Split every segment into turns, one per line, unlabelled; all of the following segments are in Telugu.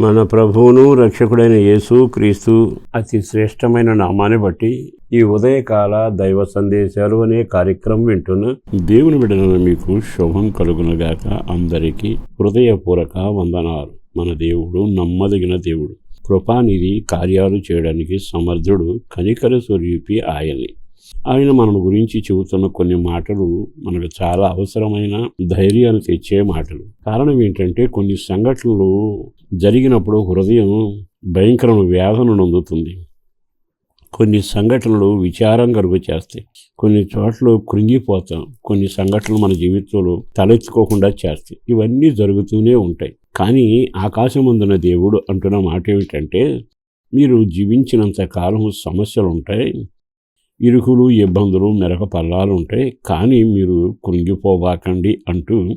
మన ప్రభువును రక్షకుడైన యేసు క్రీస్తు అతి శ్రేష్టమైన నామాన్ని బట్టి ఈ ఉదయకాల దైవ సందేశాలు అనే కార్యక్రమం వింటున్న దేవుని బిడ్డలను మీకు శుభం కలుగునగాక అందరికీ హృదయపూర్వక వందనాలు. మన దేవుడు నమ్మదగిన దేవుడు. కృపానిధి కార్యాలు చేయడానికి సమర్థుడు కనికర స్వరూపి ఆయన్ని ఆయన మన గురించి చెబుతున్న కొన్ని మాటలు మనకు చాలా అవసరమైన ధైర్యాన్ని తెచ్చే మాటలు. కారణం ఏంటంటే కొన్ని సంఘటనలు జరిగినప్పుడు హృదయం భయంకరమైన వేదన నొందుతుంది. కొన్ని సంఘటనలు విచారం కలుగు చేస్తాయి కొన్ని చోట్ల కృంగిపోతాం. కొన్ని సంఘటనలు మన జీవితంలో తలెత్తుకోకుండా చేస్తాయి. ఇవన్నీ జరుగుతూనే ఉంటాయి. కానీ ఆకాశం ముందున్న దేవుడు అంటున్న మాట ఏమిటంటే మీరు జీవించినంత కాలం సమస్యలు ఉంటాయి ఇరుకులు ఇబ్బందులు మెరక పల్లాలు ఉంటాయి. కానీ మీరు కృంగిపోబాకండి అంటూ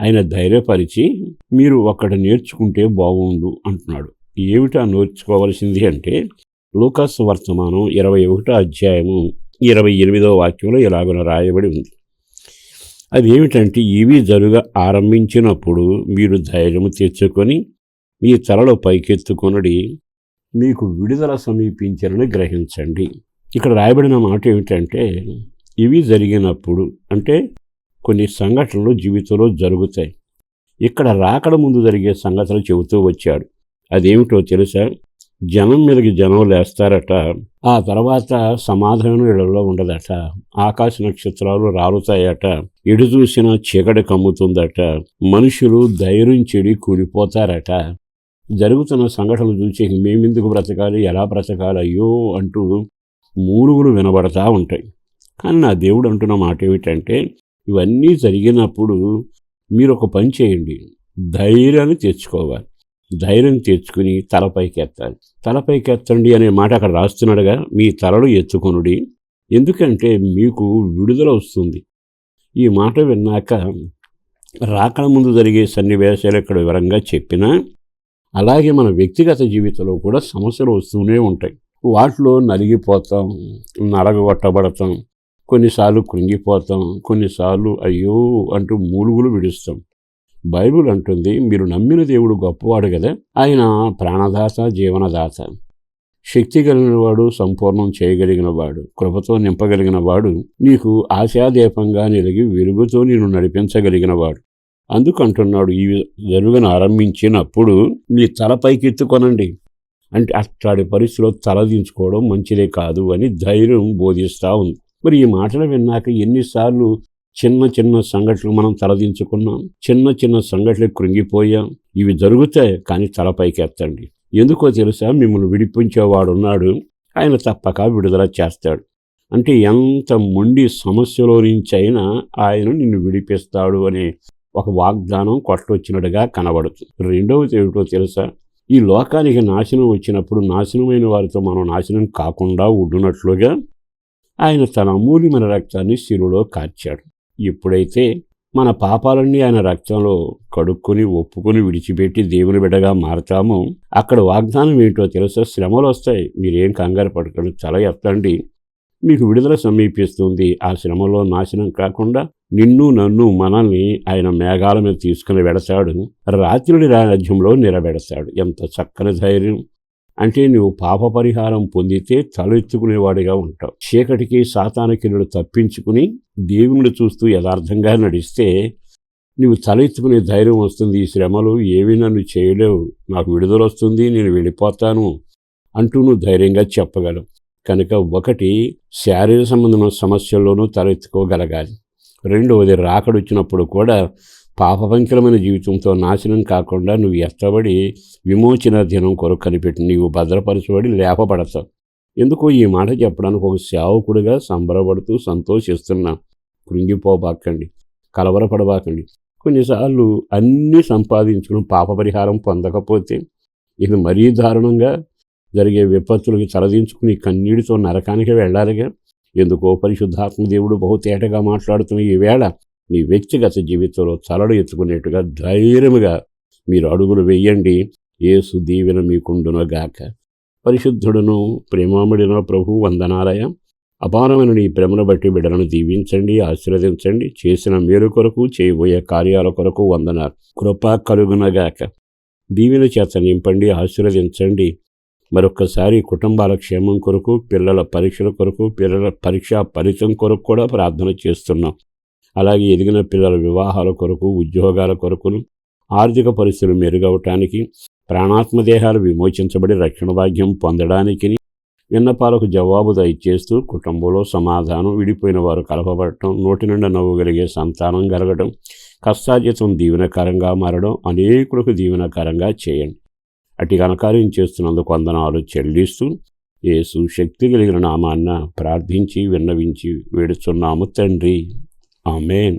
ఆయన ధైర్యపరిచి మీరు ఒక్కటి నేర్చుకుంటే బాగుండు అంటున్నాడు. ఏమిటా నేర్చుకోవలసింది అంటే లూకాస్ వర్తమానం ఇరవై ఒకటో అధ్యాయము ఇరవై ఎనిమిదో వాక్యంలో ఇలాగున రాయబడి ఉంది. అది ఏమిటంటే ఇవి జరుగ ఆరంభించినప్పుడు మీరు ధైర్యము తెచ్చుకొని మీ తలలో పైకెత్తుకొనడి మీకు విడుదల సమీపించాలని గ్రహించండి. ఇక్కడ రాయబడిన మాట ఏమిటంటే ఇవి జరిగినప్పుడు అంటే కొన్ని సంఘటనలు జీవితంలో జరుగుతాయి. ఇక్కడ రాకడ ముందు జరిగే సంఘటనలు చెబుతూ వచ్చాడు. అదేమిటో తెలుసా? జనం మీదకి జనం లేస్తారట. ఆ తర్వాత సమాధానం ఇళ్ళలో ఉండదట. ఆకాశ నక్షత్రాలు రాలుతాయట. ఎటు చూసినా చీకటి కమ్ముతుందట. మనుషులు ధైర్యం చెడి కూలిపోతారట. జరుగుతున్న సంఘటనలు చూసి మేమెందుకు బ్రతకాలి? ఎలా బ్రతకాలి? అయ్యో అంటూ మూలుగులు వినబడతా ఉంటాయి. కానీ నా దేవుడు అంటున్న మాట ఏమిటంటే ఇవన్నీ జరిగినప్పుడు మీరు ఒక పని చేయండి. ధైర్యాన్ని తెచ్చుకోవాలి. ధైర్యం తెచ్చుకుని తలపైకి ఎత్తాలి తలపైకి ఎత్తండి అనే మాట అక్కడ రాస్తున్నాడుగా మీ తలలు ఎత్తుకొనుడి. ఎందుకంటే మీకు విడుదల వస్తుంది. ఈ మాట విన్నాక రాకడ ముందు జరిగే సన్నివేశాలు ఇక్కడ వివరంగా చెప్పినా అలాగే మన వ్యక్తిగత జీవితంలో కూడా సమస్యలు వస్తూనే ఉంటాయి. వాటిలో నలిగిపోతాం నరగొట్టబడతాం కొన్నిసార్లు కృంగిపోతాం కొన్నిసార్లు అయ్యో అంటూ మూలుగులు విడుస్తాం. బైబిల్ అంటుంది మీరు నమ్మిన దేవుడు గొప్పవాడు కదా ఆయన ప్రాణదాత జీవనదాత. శక్తి కలిగిన వాడు సంపూర్ణం చేయగలిగిన వాడు కృపతో నింపగలిగిన వాడు నీకు ఆశాదీపంగా నిలిగి వెలుగుతో నేను నడిపించగలిగిన వాడు అందుకంటున్నాడు ఈ జరుగును ఆరంభించినప్పుడు మీ తల పైకెత్తుకొనండి. అంటే అట్లాంటి పరిస్థితిలో తలదించుకోవడం మంచిదే కాదు అని ధైర్యం బోధిస్తూ ఉంది. మరి ఈ మాటలు విన్నాక ఎన్నిసార్లు చిన్న చిన్న సంఘటనలు మనం తలదించుకున్నాం చిన్న చిన్న సంఘటనలు కృంగిపోయాం. ఇవి జరుగుతాయి కానీ తలపైకి ఎత్తండి ఎందుకో తెలుసా? మిమ్మల్ని విడిపించేవాడున్నాడు. ఆయన తప్పక విడుదల చేస్తాడు. అంటే ఎంత మొండి సమస్యలో నుంచి అయినా ఆయన నిన్ను విడిపిస్తాడు అనే ఒక వాగ్దానం కొట్టొచ్చినట్టుగా కనబడుతుంది. రెండవది ఏమిటో తెలుసా? ఈ లోకానికి నాశనం వచ్చినప్పుడు నాశనమైన వారితో మనం నాశనం కాకుండా ఉండునట్లుగా ఆయన తన అమూల్యమైన రక్తాన్ని శిలులో కార్చాడు. ఎప్పుడైతే మన పాపాలన్నీ ఆయన రక్తంలో కడుక్కొని ఒప్పుకొని విడిచిపెట్టి దేవుని బిడ్డగా మారతామో. అక్కడ వాగ్దానం ఏంటో తెలుసా? శ్రమలు వస్తాయి. మీరేం కంగారు పడకండి. తల ఎత్తండి. మీకు విడుదల సమీపిస్తుంది. ఆ శ్రమలో నాశనం కాకుండా నిన్ను నన్ను మనల్ని ఆయన మేఘాల మీద తీసుకుని వెడతాడు రాత్రుడి రాజ్యంలో నిలబెడతాడు ఎంత చక్కని ధైర్యం. అంటే నువ్వు పాప పరిహారం పొందితే తలెత్తుకునేవాడిగా ఉంటావు. చీకటికి సాతానకిరుడు తప్పించుకుని దేవుని చూస్తూ యథార్థంగా నడిస్తే నువ్వు తలెత్తుకునే ధైర్యం వస్తుంది. ఈ శ్రమలు ఏవి నన్ను చేయలేవు. నాకు విడుదల వస్తుంది. నేను వెళ్ళిపోతాను అంటూ నువ్వు ధైర్యంగా చెప్పగలవు. కనుక ఒకటి శారీర సంబంధమైన సమస్యల్లోనూ తలెత్తుకోగలగాలి రెండవది రాకడొచ్చినప్పుడు కూడా పాపపంకిలమైన జీవితంతో నాశనం కాకుండా నువ్వు ఎత్తబడి విమోచన దినం కొరకు కనిపెట్టి నీవు భద్రపరచబడి లేపబడతావు. ఎందుకో ఈ మాట చెప్పడానికి ఒక సేవకుడిగా సంబరపడుతూ సంతోషిస్తున్నా కృంగిపోబాకండి కలవరపడబాకండి. కొన్నిసార్లు అన్నీ సంపాదించుకుని పాప పరిహారం పొందకపోతే ఇది మరీ దారుణంగా జరిగే విపత్తులకి తలదించుకుని కన్నీటితో నరకానికి వెళ్ళాలిగా. ఎందుకో పరిశుద్ధాత్మ దేవుడు బహుతేటగా మాట్లాడుతున్న ఈ వేళ మీ వ్యక్తిగత జీవితంలో చలడు ఎత్తుకునేట్టుగా ధైర్యముగా మీరు అడుగులు వేయండి. ఏసు దీవెన మీకుండునగాక పరిశుద్ధుడును ప్రేమాముడిన ప్రభు వందనాలయ. అపారమైన నీ ప్రేమను బట్టి బిడ్డలను దీవించండి ఆశీర్వదించండి. చేసిన మేలు కొరకు చేయబోయే కార్యాల కొరకు వందనాలు. కృప కలుగునగాక. దీవెన చేత నింపండి ఆశీర్వదించండి. మరొక్కసారి కుటుంబాల క్షేమం కొరకు పిల్లల పరీక్షల కొరకు పిల్లల పరీక్షా ఫలితం కొరకు కూడా ప్రార్థన చేస్తున్నాం. అలాగే ఎదిగిన పిల్లల వివాహాల కొరకు ఉద్యోగాల కొరకును ఆర్థిక పరిస్థితులు మెరుగవటానికి ప్రాణాత్మదేహాలు విమోచించబడి రక్షణ భాగ్యం పొందడానికి విన్నపాలకు జవాబు దయచేస్తూ కుటుంబంలో సమాధానం విడిపోయిన వారు కలపబడటం నోటి నుండి నవ్వుగలిగే సంతానం కలగడం కష్టార్జితం దీవెనకరంగా మారడం అనేకులకు దీవెనకరంగా చేయండి. అటు ఘనకార్యం చేస్తున్నందుకు వందనాలు చెల్లిస్తూ యేసు శక్తి కలిగిన నామాన్న ప్రార్థించి విన్నవించి వేడుచున్నాము తండ్రి. ఆమెన్.